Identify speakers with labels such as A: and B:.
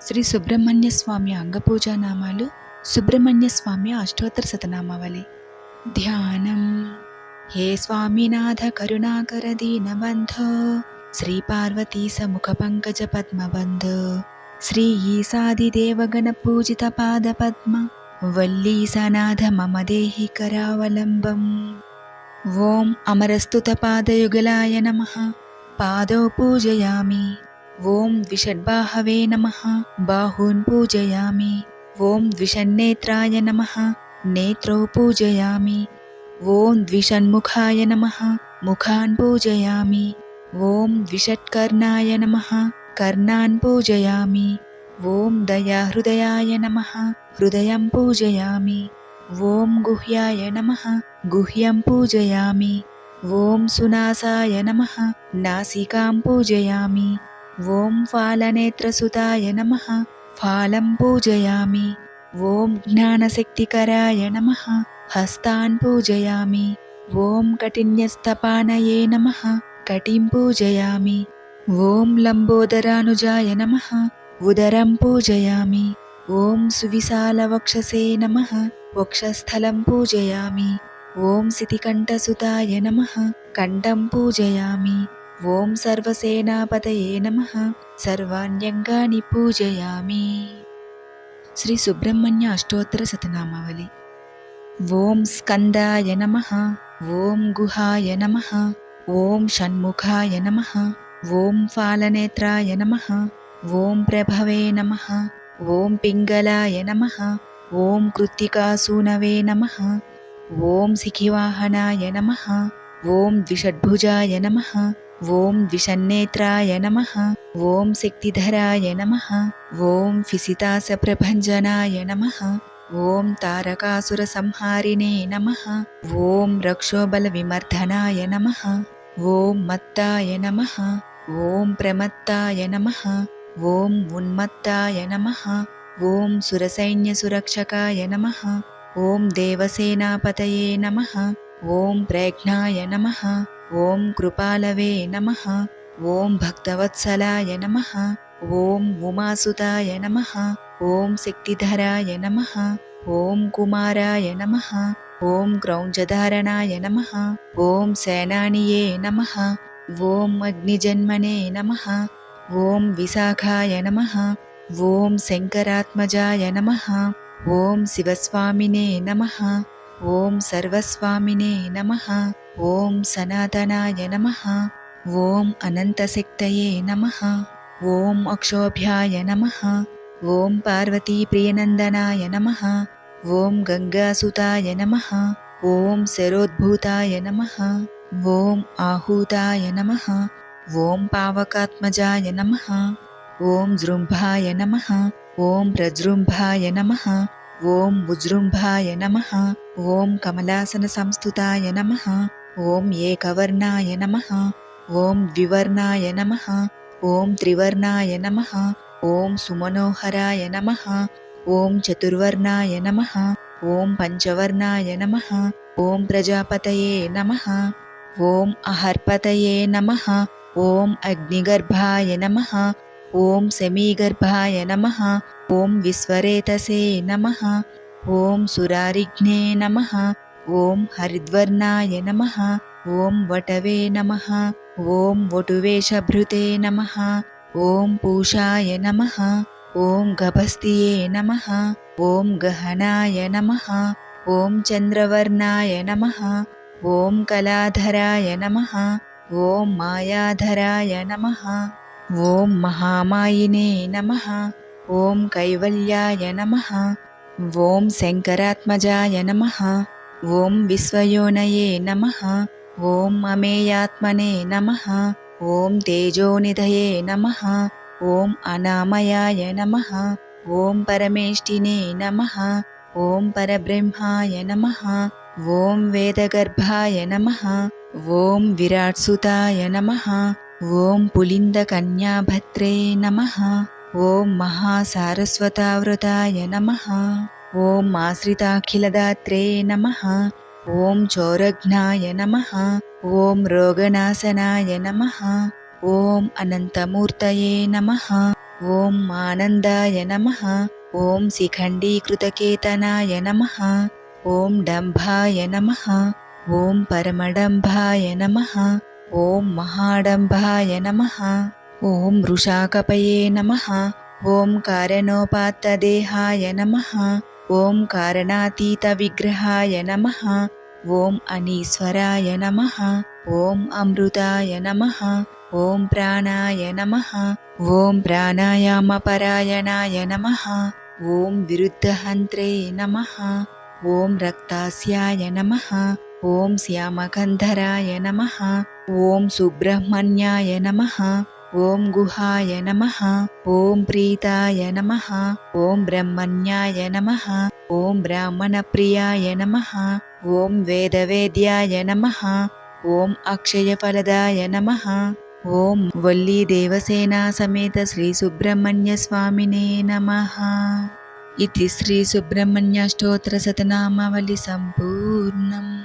A: శ్రీ సుబ్రహ్మణ్య స్వామి అంగపూజా నామాలు సుబ్రహ్మణ్య స్వామి అష్టోత్తర శతనామావళి. ధ్యానం. హే స్వామినాథ కరుణాకర దీనబంధో శ్రీ పార్వతీ సముఖ పంకజ పద్మబంధో శ్రీ ఈసాదిదేవగణ పూజిత పాద పద్మ వల్లీసనాథ మమ దేహి కరావలంబం. ఓం అమరస్తుత పాదయుగలాయ నమ. పాదో పూజయామి ॐ द्विषड्बाहवे नमः। बाहून् पूजयामि। ॐ द्विषन्नेत्राय नमः। नेत्रौ पूजयामि। ॐ द्विषण्मुखाय नमः। मुखान् पूजयामि। ॐ द्विषट्कर्णाय नमः। कर्णान् पूजयामि। ॐ दयाहृदयाय नमः। हृदयं पूजयामि। ॐ गुह्याय नमः। गुह्यं पूजयामि। ॐ सुनासाय नमः। नासिकां पूजयामि। ఓం ఫాలనేత్రసుతాయ నమ ఫాలం పూజయామి. ఓం జ్ఞానశక్తికరాయ నమ హస్తాన్ పూజయామి. ఓం కఠిన్యస్తపానయే నమ కటిం పూజయామి. ఓం లంబోదరానుజాయ నమ ఉదరం పూజయామి. ఓం సువిశాలవక్షసే నమ వక్షస్థలం పూజయామి. ఓం సితికంఠసుతాయ నమ కంఠం పూజయామి. ఓం సర్వసేనాపతయే నమ. సర్వాణ్యంగాని పూజయామి. శ్రీ సుబ్రహ్మణ్య అష్టోత్తర శతనామావళి ఓం స్కందాయ నమ. ఓం గుహాయ నమ. ఓం షణ్ముఖాయ నమ. ఓం ఫాలనేత్రాయ నమ. ఓం ప్రభవే నమ. ఓం పింగళాయ నమ. ఓం కృత్తికాసూనవే నమ. ఓం సిఖివాహనాయ నమ. ఓం ద్విషడ్భుజాయ నమ. ఓం విషన్నేత్రాయ నమ ఓం శక్తిధరాయ నమ ఓం ఫిసితాస ప్రభంజనాయ నమ ఓం తారకాసుర తారకాసురసంహారిణే నమ ఓం రక్షోబల రక్షోబలవిమర్దనాయ నమ ఓం మత్తాయ నమ ఓం ప్రమత్తాయ నమ ఓం ఉన్మత్తాయ నమ ఓం సురసైన్యసురక్షకాయ నమ ఓం దేవసేనాపతయే నమ ఓం ప్రజ్ఞాయ నమ ఓం కృపాలవే నమ ఓం భక్తవత్సలాయ నమ ఓం ఉమాసుతాయ నమ ఓం శక్తిధరాయ నమ ఓం కుమారాయ నమ ఓం క్రౌంజధారణాయ నమ ఓం సేనానియే నమ ఓం అగ్నిజన్మనే నమ ఓం విశాఖాయ నమ ఓం శంకరాత్మజాయ నమ ఓం శివస్వామినే నమ ఓం సర్వస్వామినే నమ ఓం సనాతనాయ నమ ఓం అనంతశక్తయే నమ ఓం అక్షోభ్యాయ నమ ఓం పార్వతీప్రియనందనాయ నమ ఓం గంగాసుతాయ నమ ఓం శరోద్భూతాయ నమ ఓం ఆహూతాయ నమ ఓం పావకాత్మజాయ నమ ఓం జృంభాయ నమ ఓం ప్రజృంభాయ నమ ఓం ఉజృంభాయ నమ ఓం కమలాసన సంస్థుతాయ నమ ఓం ఏకవర్ణాయ నమ ఓం ద్వివర్ణాయ నమ ఓం త్రివర్ణాయ నమ ఓం సుమనోహరాయ నమ ఓం చతుర్వర్ణాయ నమ ఓం పంచవర్ణాయ నమ ఓం ప్రజాపతయే నమ ఓం అహర్పతయే నమ ఓం అగ్నిగర్భాయ నమ ఓం సమీగర్భాయ నమ ఓం విశ్వరేతసే నమ ఓం సురారిఘ్నే నమ ఓం హరిద్వర్ణాయ నమ ఓం వటవే నమ ఓం వటువేషభృతే నమ ఓం పూషాయ నమ ఓం గభస్తియే నమ ఓం గహనాయ నమ ఓం చంద్రవర్ణాయ నమ ఓం కళాధరాయ నమ ఓం మాయాధరాయ నమ ఓం మహామాయినే నమ ఓం కైవల్యాయ నమ ఓం శంకరాత్మజాయ నమ ఓం విశ్వయోనయే నమ ఓం అమేయాత్మనే నమ ఓం తేజోనిధయే నమ ఓం అనామయాయ నమ ఓం పరమేష్టినే నమ ఓం పరబ్రహ్మాయ నమ ఓం వేదగర్భాయ నమ ఓం విరాట్సుతాయ నమ ఓం పులిందకన్యాభద్రే నమ ఓం మహాసారస్వతావృతాయ నమ. ఓం ఆశ్రితాఖిలదాత్రే నమ. ఓం చౌరఘ్నాయ నమ. ఓం రోగనాశనాయ నమ. ఓం అనంతమూర్తయే నమ. ఓం ఆనందాయ నమ. ఓం శిఖండీకృతకేతనాయ నమ. ఓం డంభాయ నమ. ఓం పరమడంభాయ నమ. ఓం మహాడంభాయ నమ. ఓం వృషాకపయే నమ ఓం కారణోపాత్తదేహాయ నమ ఓం కారణాతీత విగ్రహాయ నమ ఓం అనీశ్వరాయ నమ ఓం అమృతాయ నమ ఓం ప్రాణాయ నమ ఓం ప్రాణాయామపరాయణాయ నమ ఓం విరుద్ధహంత్రే నమ ఓం రక్తాస్యాయ నమ ఓం శ్యామగంధరాయ నమ ఓం సుబ్రహ్మణ్యాయ నమ ఓం గుహాయ నమ ఓం ప్రీతాయ నమ ఓం బ్రహ్మణ్యాయ నమ ఓం బ్రాహ్మణ ప్రియాయ నమ ఓం వేదవేద్యాయ నమ ఓం అక్షయఫలదాయ నమ ఓం వల్లి దేవసేనా సమేత శ్రీ సుబ్రహ్మణ్య స్వామినే నమ. ఇది శ్రీ సుబ్రహ్మణ్య స్తోత్ర శతనామావళి సంపూర్ణం.